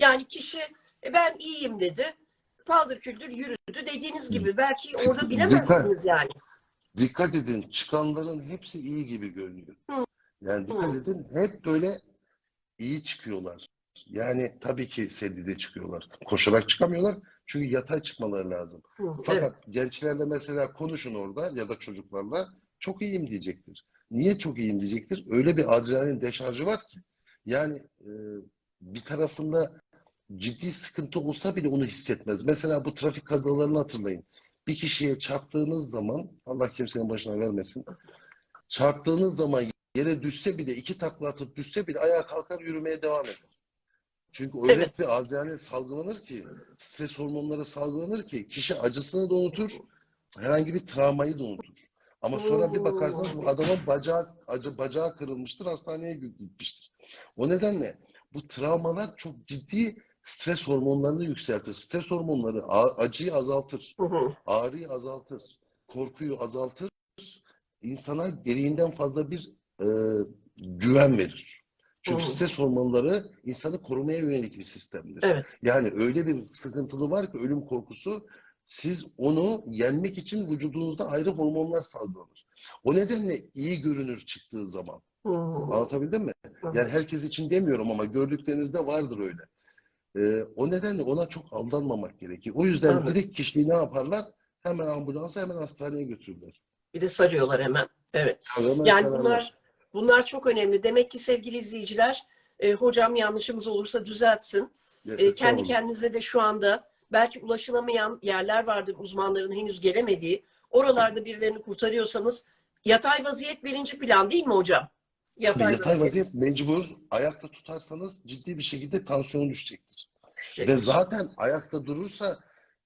Yani kişi "E, ben iyiyim dedi. Paldır küldür yürüdü. Dediğiniz gibi belki orada bilemezsiniz yani. Dikkat edin çıkanların hepsi iyi gibi görünüyor. Hı. Yani dikkat Hı. edin hep böyle iyi çıkıyorlar. Yani tabii ki sedide çıkıyorlar. Koşarak çıkamıyorlar. Çünkü yatay çıkmaları lazım. Hı, evet. Fakat gençlerle mesela konuşun orada ya da çocuklarla çok iyiyim diyecektir. Niye çok iyiyim diyecektir? Öyle bir adrenalin deşarjı var ki. Yani e, bir tarafında ciddi sıkıntı olsa bile onu hissetmez. Mesela bu trafik kazalarını hatırlayın. Bir kişiye çarptığınız zaman, Allah kimsenin başına vermesin, çarptığınız zaman yere düşse bile, iki takla atıp düşse bile ayağa kalkar yürümeye devam eder. Çünkü öyle Evet. adrenalin salgılanır ki, stres hormonları salgılanır ki kişi acısını da unutur, herhangi bir travmayı da unutur. Ama sonra bir bakarsanız bu adamın bacağı, acı, bacağı kırılmıştır, hastaneye gitmiştir. O nedenle bu travmalar çok ciddi stres hormonlarını yükseltir. Stres hormonları acıyı azaltır, Hı hı. ağrıyı azaltır, korkuyu azaltır, insana gereğinden fazla bir e, güven verir. Çünkü Hı. stres hormonları insanı korumaya yönelik bir sistemdir. Evet. Yani öyle bir sıkıntılı var ki ölüm korkusu siz onu yenmek için vücudunuzda ayrı hormonlar salgılanır. O nedenle iyi görünür çıktığı zaman. Hı. Anlatabildim mi? Hı. Yani herkes için demiyorum ama gördüklerinizde vardır öyle. Ee, o nedenle ona çok aldanmamak gerekir. O yüzden Evet. direkt kişiyi ne yaparlar? Hemen ambulansa hemen hastaneye götürürler. Bir de sarıyorlar hemen. Evet. Hemen Yani bunlar bunlar çok önemli. Demek ki sevgili izleyiciler, e, hocam yanlışımız olursa düzeltsin. Ya, E, kendi kendinize de şu anda belki ulaşılamayan yerler vardır uzmanların henüz gelemediği. Oralarda birilerini kurtarıyorsanız yatay vaziyet birinci plan değil mi hocam? Tabii yatay vaziyet mecbur. Ayakta tutarsanız ciddi bir şekilde tansiyonu düşecektir. düşecek. Ve zaten ayakta durursa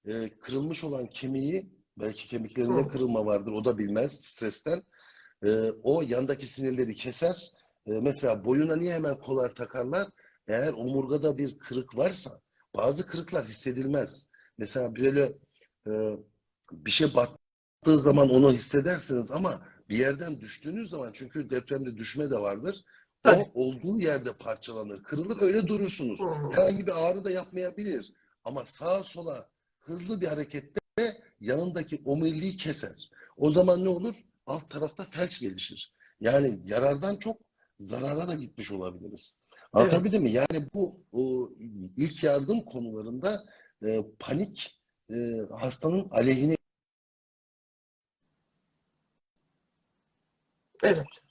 e, kırılmış olan kemiği belki kemiklerinde Hı. kırılma vardır o da bilmez stresten. E, o yandaki sinirleri keser. E, mesela boyuna niye hemen kolar takarlar? Eğer omurgada bir kırık varsa bazı kırıklar hissedilmez. Mesela böyle e, bir şey battığı zaman onu hissedersiniz ama bir yerden düştüğünüz zaman çünkü depremde düşme de vardır. Tabii. O olduğu yerde parçalanır, kırılır öyle durursunuz. Herhangi bir ağrı da yapmayabilir. Ama sağa sola hızlı bir harekette yanındaki omuriliği keser. O zaman ne olur? Alt tarafta felç gelişir. Yani yarardan çok zarara da gitmiş olabiliriz. Anlatabildim mi? Yani bu o, ilk yardım konularında e, panik e, hastanın aleyhine Evet.